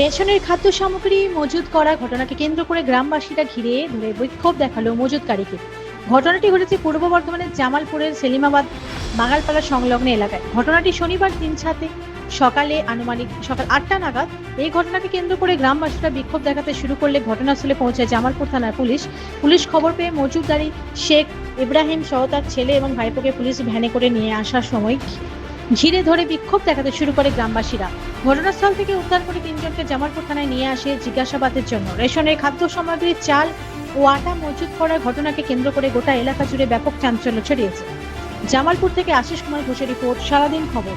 রেশনের খাদ্য সামগ্রী মজুত করা ঘটনাকে কেন্দ্র করে গ্রামবাসীরা ঘিরে ধরে বিক্ষোভ দেখাল মজুতকারীকে। ঘটনাটি ঘটেছে পূর্ব বর্ধমানের জামালপুরের সেলিমাবাদ বাঙালপাড়া সংলগ্ন এলাকায়। ঘটনাটি শনিবার দিন সাথে সকালে আনুমানিক সকাল আটটা নাগাদ এই ঘটনাকে কেন্দ্র করে গ্রামবাসীরা বিক্ষোভ দেখাতে শুরু করলে ঘটনাস্থলে পৌঁছায় জামালপুর থানার পুলিশ। পুলিশ খবর পেয়ে মজুতদারি শেখ ইব্রাহিম সহ তার ছেলে এবং ভাইপোকে পুলিশ ভ্যানে করে নিয়ে আসার সময় ঘিরে ধরে বিক্ষোভ দেখাতে শুরু করে গ্রামবাসীরা। ঘটনাস্থল থেকে উদ্ধার করে তিনজনকে জামালপুর থানায় নিয়ে আসে জিজ্ঞাসাবাদের জন্য। রেশনের খাদ্য সামগ্রী, চাল ও আটা মজুত করার ঘটনাকে কেন্দ্র করে গোটা এলাকা জুড়ে ব্যাপক চাঞ্চল্য ছড়িয়েছে। জামালপুর থেকে আশিস কুমার ঘোষের রিপোর্ট, সারাদিন খবর।